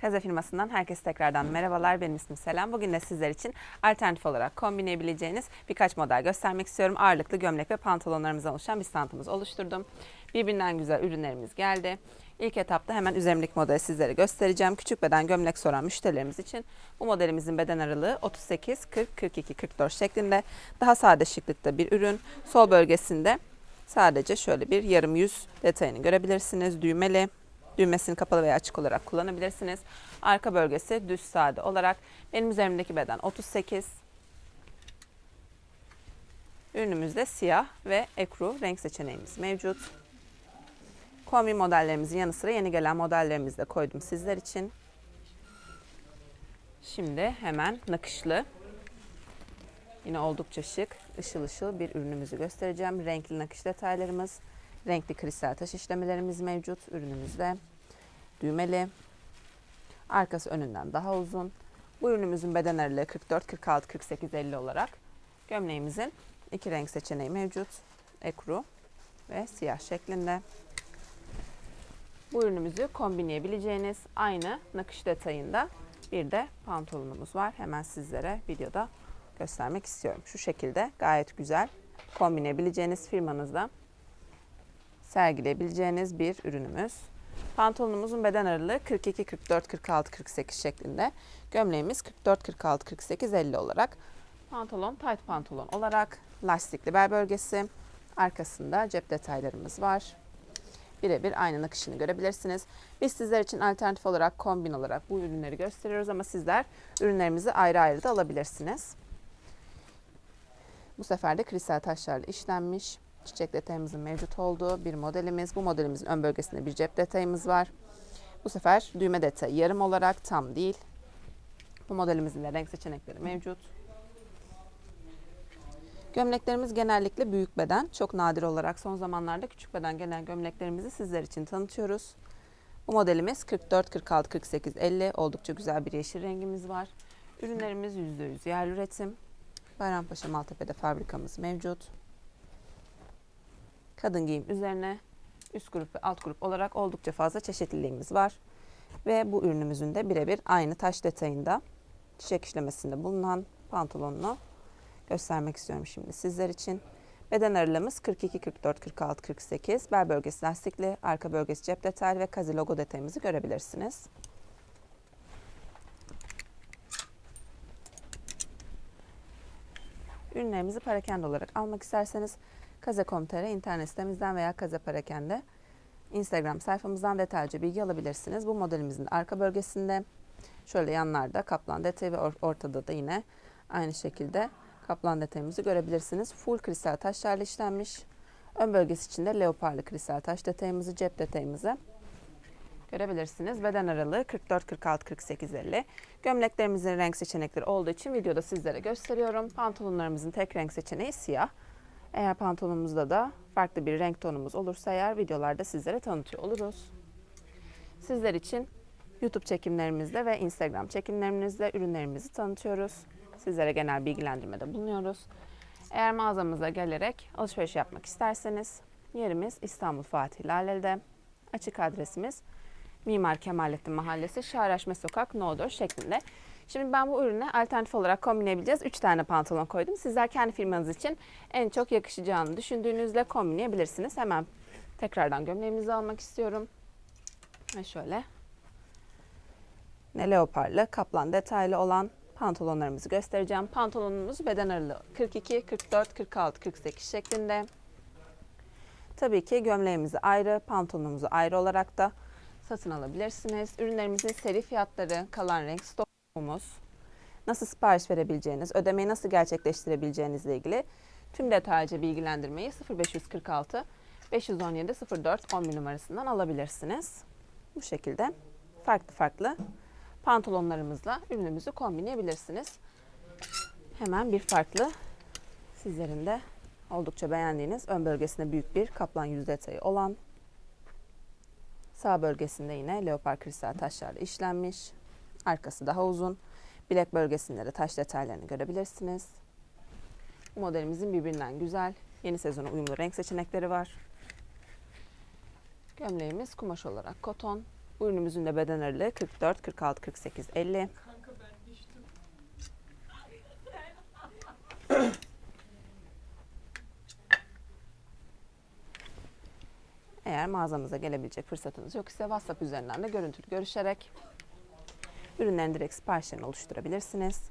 Kaze firmasından herkese tekrardan merhabalar. Benim ismim Selam. Bugün de sizler için alternatif olarak kombinleyebileceğiniz birkaç model göstermek istiyorum. Ağırlıklı gömlek ve pantolonlarımızdan oluşan bir standımızı oluşturdum. Birbirinden güzel ürünlerimiz geldi. İlk etapta hemen üzerimdeki modeli sizlere göstereceğim. Küçük beden gömlek soran müşterilerimiz için bu modelimizin beden aralığı 38, 40, 42, 44 şeklinde. Daha sade şıklıkta bir ürün. Sol bölgesinde sadece şöyle bir yarım yüz detayını görebilirsiniz. Düğmeli. Düğmesini kapalı veya açık olarak kullanabilirsiniz. Arka bölgesi düz sade olarak. Benim üzerimdeki beden 38. Ürünümüzde siyah ve ekru renk seçeneğimiz mevcut. Kombi modellerimizin yanı sıra yeni gelen modellerimizi de koydum sizler için. Şimdi hemen nakışlı, yine oldukça şık, ışıl ışıl bir ürünümüzü göstereceğim. Renkli nakış detaylarımız, renkli kristal taş işlemelerimiz mevcut ürünümüzde. Düğmeli, arkası önünden daha uzun. Bu ürünümüzün beden aralığı 44, 46, 48, 50 olarak. Gömleğimizin iki renk seçeneği mevcut. Ekru ve siyah şeklinde. Bu ürünümüzü kombinleyebileceğiniz aynı nakış detayında bir de pantolonumuz var. Hemen sizlere videoda göstermek istiyorum. Şu şekilde gayet güzel kombinleyebileceğiniz firmanızda sergileyebileceğiniz bir ürünümüz. Pantolonumuzun beden aralığı 42, 44, 46, 48 şeklinde. Gömleğimiz 44, 46, 48, 50 olarak. Pantolon tight pantolon olarak lastikli bel bölgesi. Arkasında cep detaylarımız var birebir aynı nakışını görebilirsiniz. Biz sizler için alternatif olarak kombin olarak bu ürünleri gösteriyoruz ama sizler ürünlerimizi ayrı ayrı da alabilirsiniz. Bu sefer de kristal taşlarla işlenmiş çiçek detayımızın mevcut olduğu bir modelimiz. Bu modelimizin ön bölgesinde bir cep detayımız var. Bu sefer düğme detayı yarım olarak tam değil. Bu modelimizin de renk seçenekleri mevcut. Gömleklerimiz genellikle büyük beden. Çok nadir olarak son zamanlarda küçük beden gelen gömleklerimizi sizler için tanıtıyoruz. Bu modelimiz 44, 46, 48, 50. Oldukça güzel bir yeşil rengimiz var. Ürünlerimiz %100 yerli üretim. Bayrampaşa Maltepe'de fabrikamız mevcut. Kadın giyim üzerine üst grup ve alt grup olarak oldukça fazla çeşitliliğimiz var. Ve bu ürünümüzün de birebir aynı taş detayında çiçek işlemesinde bulunan pantolonunu göstermek istiyorum şimdi sizler için. Beden aralığımız 42, 44, 46, 48. Bel bölgesi lastikli, arka bölgesi cep detaylı ve kazi logo detayımızı görebilirsiniz. Ürünlerimizi parakende olarak almak isterseniz kaze.com.tr internet sitemizden veya kaze parakende Instagram sayfamızdan detaylıca bilgi alabilirsiniz. Bu modelimizin arka bölgesinde şöyle yanlarda kaplan detayı ve ortada da yine aynı şekilde kaplan detayımızı görebilirsiniz. Full kristal taşlarla işlenmiş. Ön bölgesi içinde leoparlı kristal taş detayımızı, cep detayımızı görebilirsiniz. Beden aralığı 44, 46, 48, 50. Gömleklerimizin renk seçenekleri olduğu için videoda sizlere gösteriyorum. Pantolonlarımızın tek renk seçeneği siyah. Eğer pantolonumuzda da farklı bir renk tonumuz olursa eğer videolarda sizlere tanıtıyor oluruz. Sizler için YouTube çekimlerimizde ve Instagram çekimlerimizde ürünlerimizi tanıtıyoruz. Sizlere genel bilgilendirmede bulunuyoruz. Eğer mağazamıza gelerek alışveriş yapmak isterseniz yerimiz İstanbul Fatih Laleli'de. Açık adresimiz Mimar Kemalettin Mahallesi Şahraşme Sokak No 4 şeklinde. Şimdi ben bu ürüne alternatif olarak kombinleyebileceğiz. 3 tane pantolon koydum. Sizler kendi firmanız için en çok yakışacağını düşündüğünüzle kombinleyebilirsiniz. Hemen tekrardan gömleğimizi almak istiyorum. Ve şöyle ne leoparlı, kaplan detaylı olan pantolonlarımızı göstereceğim. Pantolonumuz beden aralığı 42, 44, 46, 48 şeklinde. Tabii ki gömleğimizi ayrı, pantolonumuzu ayrı olarak da satın alabilirsiniz. Ürünlerimizin seri fiyatları, kalan renk stokumuz, nasıl sipariş verebileceğiniz, ödemeyi nasıl gerçekleştirebileceğinizle ilgili tüm detaylıca bilgilendirmeyi 0546 517 04 11 numarasından alabilirsiniz. Bu şekilde farklı farklı pantolonlarımızla ürünümüzü kombinleyebilirsiniz. Hemen bir farklı sizlerin de oldukça beğendiğiniz ön bölgesinde büyük bir kaplan yüz detayı olan sağ bölgesinde yine leopar kristal taşlarla işlenmiş. Arkası daha uzun. Bilek bölgesinde de taş detaylarını görebilirsiniz. Bu modelimizin birbirinden güzel, yeni sezona uyumlu renk seçenekleri var. Gömleğimiz kumaş olarak koton, ürünümüzün de beden aralığı 44, 46, 48, 50. Kanka ben düştüm. Eğer mağazamıza gelebilecek fırsatınız yok ise WhatsApp üzerinden de görüntülü görüşerek ürünlerin direkt siparişlerini oluşturabilirsiniz.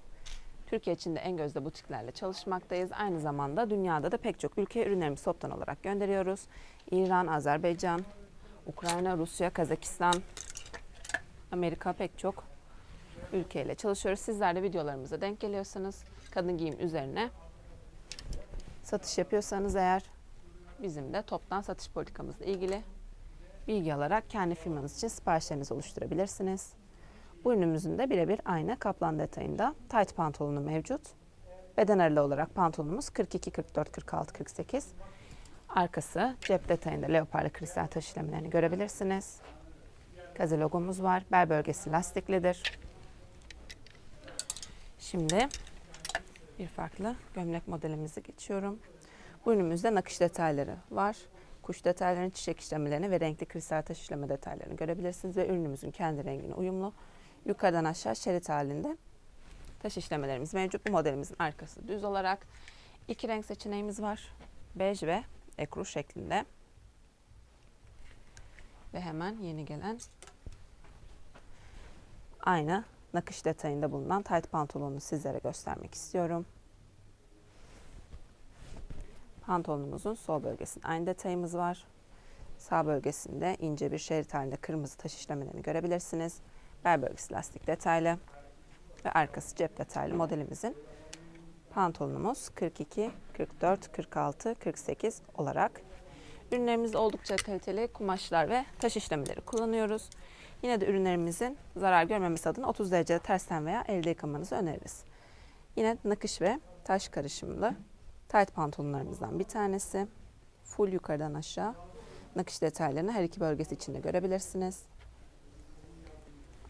Türkiye içinde en gözde butiklerle çalışmaktayız. Aynı zamanda dünyada da pek çok ülkeye ürünlerimizi toptan olarak gönderiyoruz. İran, Azerbaycan, Ukrayna, Rusya, Kazakistan, Amerika pek çok ülkeyle çalışıyoruz. Sizler de videolarımıza denk geliyorsanız kadın giyim üzerine satış yapıyorsanız eğer bizim de toptan satış politikamızla ilgili bilgi alarak kendi firmanız için siparişlerinizi oluşturabilirsiniz. Bu ürünümüzün de birebir aynı kaplan detayında tight pantolonu mevcut. Beden aralığı olarak pantolonumuz 42, 44, 46, 48. Arkası cep detayında leoparlı kristal taş işlemlerini görebilirsiniz. Kaze logomuz var. Bel bölgesi lastiklidir. Şimdi bir farklı gömlek modelimizi geçiyorum. Bu ürünümüzde nakış detayları var. Kuş detaylarını, çiçek işlemelerini ve renkli kristal taş işleme detaylarını görebilirsiniz ve ürünümüzün kendi rengine uyumlu yukarıdan aşağı şerit halinde taş işlemelerimiz mevcut. Bu modelimizin arkası düz olarak iki renk seçeneğimiz var. Bej ve ekru şeklinde. Ve hemen yeni gelen aynı nakış detayında bulunan tight pantolonunu sizlere göstermek istiyorum. Pantolonumuzun sol bölgesinde aynı detayımız var. Sağ bölgesinde ince bir şerit halinde kırmızı taş işlemelerini görebilirsiniz. Bel bölgesi lastik detaylı ve arkası cep detaylı modelimizin pantolonumuz 42, 44, 46, 48 olarak. Ürünlerimizde oldukça kaliteli kumaşlar ve taş işlemeleri kullanıyoruz. Yine de ürünlerimizin zarar görmemesi adına 30 derecede tersten veya elde yıkamanızı öneririz. Yine nakış ve taş karışımlı tight pantolonlarımızdan bir tanesi. Full yukarıdan aşağı nakış detaylarını her iki bölgesi içinde görebilirsiniz.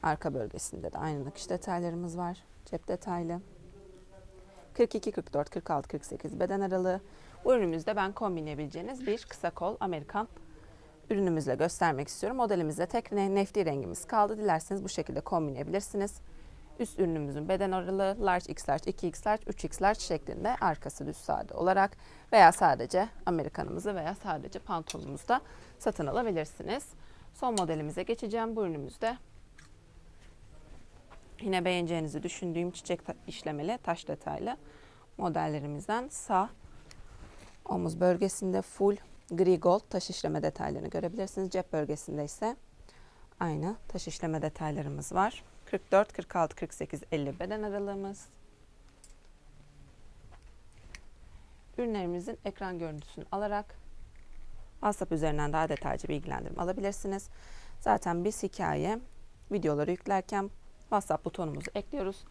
Arka bölgesinde de aynı nakış detaylarımız var. Cep detaylı. 42, 44, 46, 48 beden aralığı. Bu ürünümüzde ben kombinleyebileceğiniz bir kısa kol Amerikan ürünümüzle göstermek istiyorum. Modelimizde tek ne- nefti rengimiz kaldı. Dilerseniz bu şekilde kombinleyebilirsiniz. Üst ürünümüzün beden aralığı large, x large, 2x large, 3x large şeklinde arkası düz sade olarak veya sadece Amerikanımızı veya sadece pantolonumuzu da satın alabilirsiniz. Son modelimize geçeceğim. Bu ürünümüzde yine beğeneceğinizi düşündüğüm çiçek işlemeli taş detaylı modellerimizden sağ omuz bölgesinde full gri gold taş işleme detaylarını görebilirsiniz. Cep bölgesinde ise aynı taş işleme detaylarımız var. 44, 46, 48, 50 beden aralığımız. Ürünlerimizin ekran görüntüsünü alarak WhatsApp üzerinden daha detaylıca bilgilendirme alabilirsiniz. Zaten biz hikaye videoları yüklerken WhatsApp butonumuzu ekliyoruz.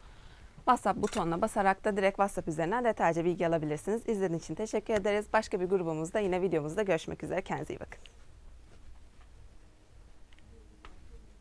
WhatsApp butonuna basarak da direkt WhatsApp üzerinden detaylıca bilgi alabilirsiniz. İzlediğiniz için teşekkür ederiz. Başka bir grubumuzda yine videomuzda görüşmek üzere. Kendinize iyi bakın.